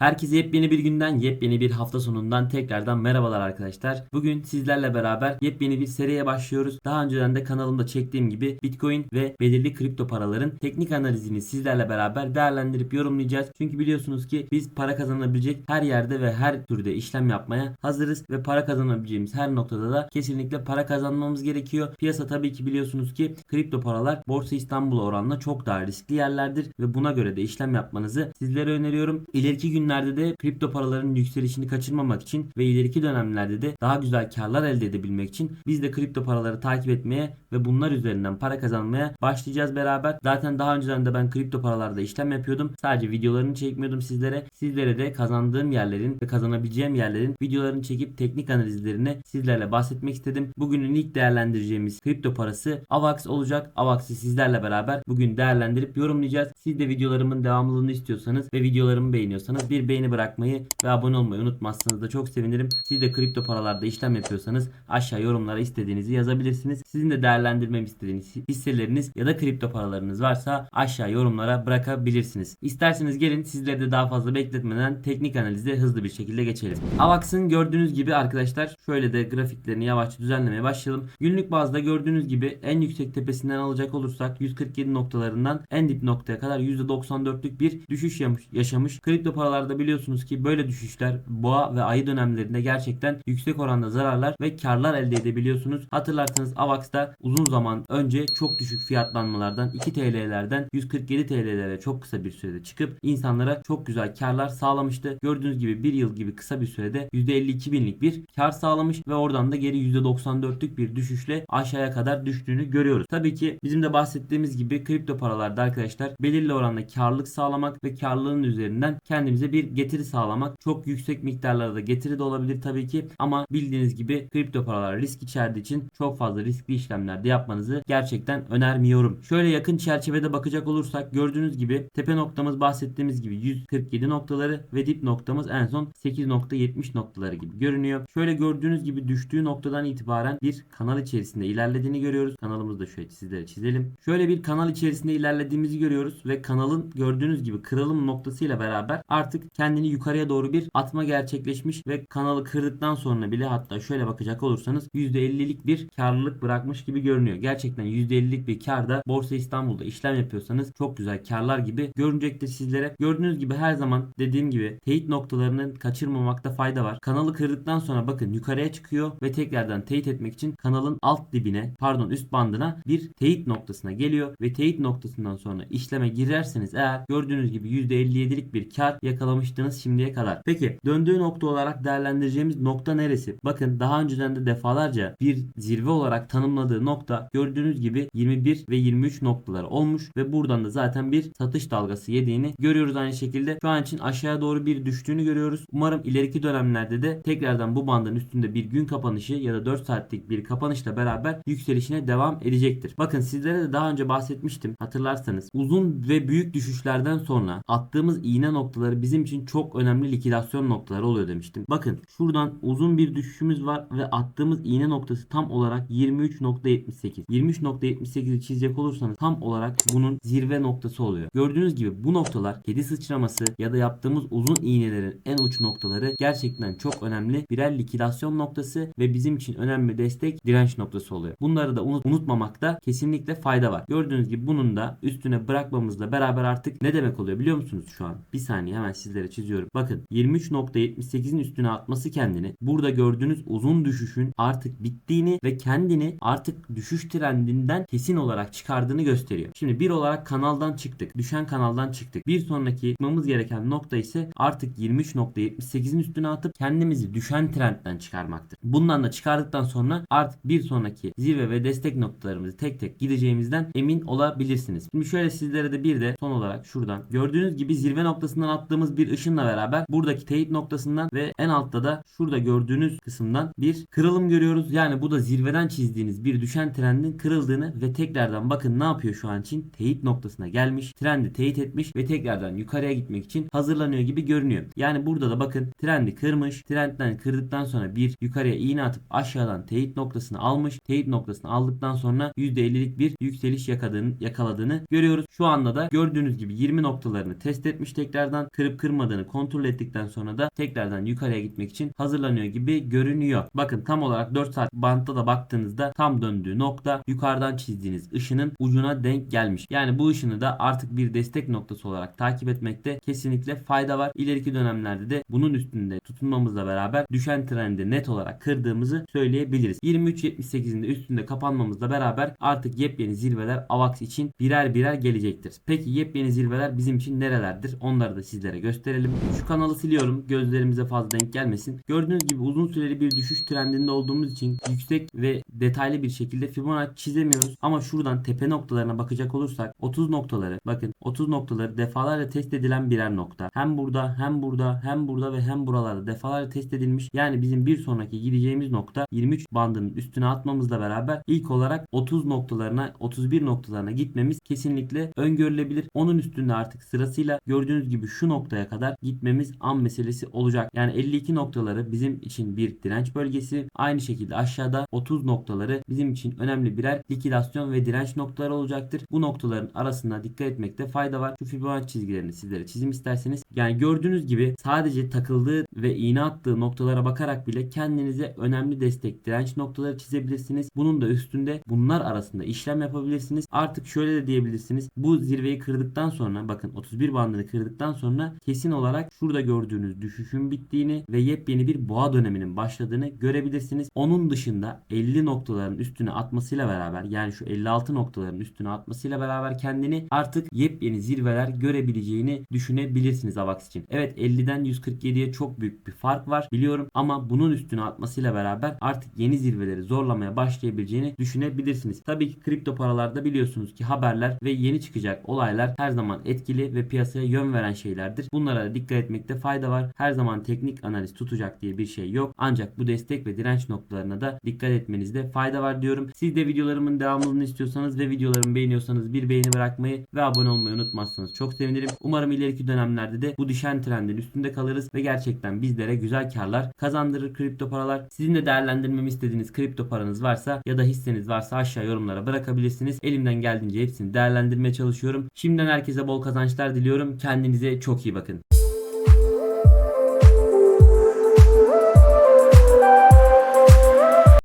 Herkese yepyeni bir günden, yepyeni bir hafta sonundan tekrardan merhabalar arkadaşlar. Bugün sizlerle beraber yepyeni bir seriye başlıyoruz. Daha önceden de kanalımda çektiğim gibi Bitcoin ve belirli kripto paraların teknik analizini sizlerle beraber değerlendirip yorumlayacağız. Çünkü biliyorsunuz ki biz para kazanabilecek her yerde ve her türde işlem yapmaya hazırız ve para kazanabileceğimiz her noktada da kesinlikle para kazanmamız gerekiyor. Piyasa tabii ki biliyorsunuz ki kripto paralar Borsa İstanbul'a oranla çok daha riskli yerlerdir ve buna göre de işlem yapmanızı sizlere öneriyorum. İleriki günlerde de kripto paraların yükselişini kaçırmamak için ve ileriki dönemlerde de daha güzel karlar elde edebilmek için biz de kripto paraları takip etmeye ve bunlar üzerinden para kazanmaya başlayacağız beraber. Zaten daha önceden de ben kripto paralarda işlem yapıyordum. Sadece videolarını çekmiyordum sizlere. Sizlere de kazandığım yerlerin ve kazanabileceğim yerlerin videolarını çekip teknik analizlerini sizlerle bahsetmek istedim. Bugünün ilk değerlendireceğimiz kripto parası AVAX olacak. AVAX'ı sizlerle beraber bugün değerlendirip yorumlayacağız. Siz de videolarımın devamlılığını istiyorsanız ve videolarımı beğeniyorsanız bir beğeni bırakmayı ve abone olmayı unutmazsanız da çok sevinirim. Siz de kripto paralarda işlem yapıyorsanız aşağı yorumlara istediğinizi yazabilirsiniz. Sizin de değerlendirmemi istediğiniz hisseleriniz ya da kripto paralarınız varsa aşağı yorumlara bırakabilirsiniz. İsterseniz gelin sizleri de daha fazla bekletmeden teknik analize hızlı bir şekilde geçelim. AVAX'ın gördüğünüz gibi arkadaşlar şöyle de grafiklerini yavaşça düzenlemeye başlayalım. Günlük bazda gördüğünüz gibi en yüksek tepesinden alacak olursak 147 noktalarından en dip noktaya kadar %94'lük bir düşüş yaşamış. Kripto paralarda biliyorsunuz ki böyle düşüşler boğa ve ayı dönemlerinde gerçekten yüksek oranda zararlar ve karlar elde edebiliyorsunuz. Hatırlarsanız AVAX'da uzun zaman önce çok düşük fiyatlanmalardan 2 TL'lerden 147 TL'lere çok kısa bir sürede çıkıp insanlara çok güzel karlar sağlamıştı. Gördüğünüz gibi bir yıl gibi kısa bir sürede %52 binlik bir kar sağlamış ve oradan da geri %94'lük bir düşüşle aşağıya kadar düştüğünü görüyoruz. Tabii ki bizim de bahsettiğimiz gibi kripto paralarda arkadaşlar belirli oranda karlılık sağlamak ve karlılığın üzerinden kendimize bir getiri sağlamak. Çok yüksek miktarlarda getiri de olabilir tabii ki ama bildiğiniz gibi kripto paralar risk içerdiği için çok fazla riskli işlemlerde yapmanızı gerçekten önermiyorum. Şöyle yakın çerçevede bakacak olursak gördüğünüz gibi tepe noktamız bahsettiğimiz gibi 147 noktaları ve dip noktamız en son 8.70 noktaları gibi görünüyor. Şöyle gördüğünüz gibi düştüğü noktadan itibaren bir kanal içerisinde ilerlediğini görüyoruz. Kanalımızı da şöyle sizlere çizelim. Şöyle bir kanal içerisinde ilerlediğimizi görüyoruz ve kanalın gördüğünüz gibi kırılım noktasıyla beraber artık kendini yukarıya doğru bir atma gerçekleşmiş ve kanalı kırdıktan sonra bile hatta şöyle bakacak olursanız %50'lik bir karlılık bırakmış gibi görünüyor. Gerçekten %50'lik bir karda Borsa İstanbul'da işlem yapıyorsanız çok güzel karlar gibi görünecektir sizlere. Gördüğünüz gibi her zaman dediğim gibi teyit noktalarını kaçırmamakta fayda var. Kanalı kırdıktan sonra bakın yukarıya çıkıyor ve tekrardan teyit etmek için kanalın alt dibine pardon üst bandına bir teyit noktasına geliyor ve teyit noktasından sonra işleme girerseniz eğer gördüğünüz gibi %57'lik bir kar yakalamıştınız şimdiye kadar. Peki döndüğü nokta olarak değerlendireceğimiz nokta neresi? Bakın daha önceden de defalarca bir zirve olarak tanımladığı nokta gördüğünüz gibi 21 ve 23 noktalar olmuş ve buradan da zaten bir satış dalgası yediğini görüyoruz aynı şekilde. Şu an için aşağıya doğru bir düştüğünü görüyoruz. Umarım ileriki dönemlerde de tekrardan bu bandın üstünde bir gün kapanışı ya da 4 saatlik bir kapanışla beraber yükselişine devam edecektir. Bakın sizlere de daha önce bahsetmiştim hatırlarsanız. Uzun ve büyük düşüşlerden sonra attığımız iğne noktaları bizim için çok önemli likidasyon noktaları oluyor demiştim. Bakın şuradan uzun bir düşüşümüz var ve attığımız iğne noktası tam olarak 23.78. 23.78'i çizecek olursanız tam olarak bunun zirve noktası oluyor. Gördüğünüz gibi bu noktalar kedi sıçraması ya da yaptığımız uzun iğnelerin en uç noktaları gerçekten çok önemli birer likidasyon noktası ve bizim için önemli destek direnç noktası oluyor. Bunları da unut- unutmamakta kesinlikle fayda var. Gördüğünüz gibi bunun da üstüne bırakmamızla beraber artık ne demek oluyor biliyor musunuz şu an? Bir saniye hemen sizlere çiziyorum. Bakın 23.78'in üstüne atması kendini burada gördüğünüz uzun düşüşün artık bittiğini ve kendini artık düşüş trendinden kesin olarak çıkardığını gösteriyor. Şimdi bir olarak kanaldan çıktık. Düşen kanaldan çıktık. Bir sonraki çıkmamız gereken nokta ise artık 23.78'in üstüne atıp kendimizi düşen trendden çıkarmaktır. Bundan da çıkardıktan sonra artık bir sonraki zirve ve destek noktalarımızı tek tek gideceğimizden emin olabilirsiniz. Şimdi şöyle sizlere de bir de son olarak şuradan gördüğünüz gibi zirve noktasından attığımız bir ışınla beraber buradaki teyit noktasından ve en altta da şurada gördüğünüz kısımdan bir kırılım görüyoruz. Yani bu da zirveden çizdiğiniz bir düşen trendin kırıldığını ve tekrardan bakın ne yapıyor şu an için teyit noktasına gelmiş. Trendi teyit etmiş ve tekrardan yukarıya gitmek için hazırlanıyor gibi görünüyor. Yani burada da bakın trendi kırmış. Trendden kırdıktan sonra bir yukarıya iğne atıp aşağıdan teyit noktasını almış. Teyit noktasını aldıktan sonra %50'lik bir yükseliş yakaladığını, yakaladığını görüyoruz. Şu anda da gördüğünüz gibi 20 noktalarını test etmiş tekrardan kırıp kırıp kırmadığını kontrol ettikten sonra da tekrardan yukarıya gitmek için hazırlanıyor gibi görünüyor. Bakın tam olarak 4 saat bantta da baktığınızda tam döndüğü nokta yukarıdan çizdiğiniz ışının ucuna denk gelmiş. Yani bu ışını da artık bir destek noktası olarak takip etmekte kesinlikle fayda var. İleriki dönemlerde de bunun üstünde tutunmamızla beraber düşen trendi net olarak kırdığımızı söyleyebiliriz. 23.78'in de üstünde kapanmamızla beraber artık yepyeni zirveler AVAX için birer birer gelecektir. Peki yepyeni zirveler bizim için nerelerdir? Onları da sizlere gösterelim. Şu kanalı siliyorum. Gözlerimize fazla denk gelmesin. Gördüğünüz gibi uzun süreli bir düşüş trendinde olduğumuz için yüksek ve detaylı bir şekilde Fibonacci çizemiyoruz. Ama şuradan tepe noktalarına bakacak olursak 30 noktaları bakın 30 noktaları defalarca test edilen birer nokta. Hem burada hem burada hem burada ve hem buralarda defalarca test edilmiş. Yani bizim bir sonraki gideceğimiz nokta 23 bandının üstüne atmamızla beraber ilk olarak 30 noktalarına 31 noktalarına gitmemiz kesinlikle öngörülebilir. Onun üstünde artık sırasıyla gördüğünüz gibi şu noktaya kadar gitmemiz an meselesi olacak. Yani 52 noktaları bizim için bir direnç bölgesi. Aynı şekilde aşağıda 30 noktaları bizim için önemli birer likidasyon ve direnç noktaları olacaktır. Bu noktaların arasında dikkat etmekte fayda var. Şu Fibonacci çizgilerini sizlere çizim isterseniz. Yani gördüğünüz gibi sadece takıldığı ve iğne attığı noktalara bakarak bile kendinize önemli destek direnç noktaları çizebilirsiniz. Bunun da üstünde bunlar arasında işlem yapabilirsiniz. Artık şöyle de diyebilirsiniz. Bu zirveyi kırdıktan sonra bakın 31 bandını kırdıktan sonra kesin olarak şurada gördüğünüz düşüşün bittiğini ve yepyeni bir boğa döneminin başladığını görebilirsiniz. Onun dışında 50 noktaların üstüne atmasıyla beraber yani şu 56 noktaların üstüne atmasıyla beraber kendini artık yepyeni zirveler görebileceğini düşünebilirsiniz AVAX için. Evet 50'den 147'ye çok büyük bir fark var biliyorum ama bunun üstüne atmasıyla beraber artık yeni zirveleri zorlamaya başlayabileceğini düşünebilirsiniz. Tabii ki kripto paralarda biliyorsunuz ki haberler ve yeni çıkacak olaylar her zaman etkili ve piyasaya yön veren şeylerdir. Bunlara da dikkat etmekte fayda var. Her zaman teknik analiz tutacak diye bir şey yok. Ancak bu destek ve direnç noktalarına da dikkat etmenizde fayda var diyorum. Siz de videolarımın devamlılığını istiyorsanız ve videolarımı beğeniyorsanız bir beğeni bırakmayı ve abone olmayı unutmazsanız çok sevinirim. Umarım ileriki dönemlerde de bu düşen trendin üstünde kalırız ve gerçekten bizlere güzel karlar kazandırır kripto paralar. Sizin de değerlendirmemi istediğiniz kripto paranız varsa ya da hisseniz varsa aşağı yorumlara bırakabilirsiniz. Elimden geldiğince hepsini değerlendirmeye çalışıyorum. Şimdiden herkese bol kazançlar diliyorum. Kendinize çok iyi bakın.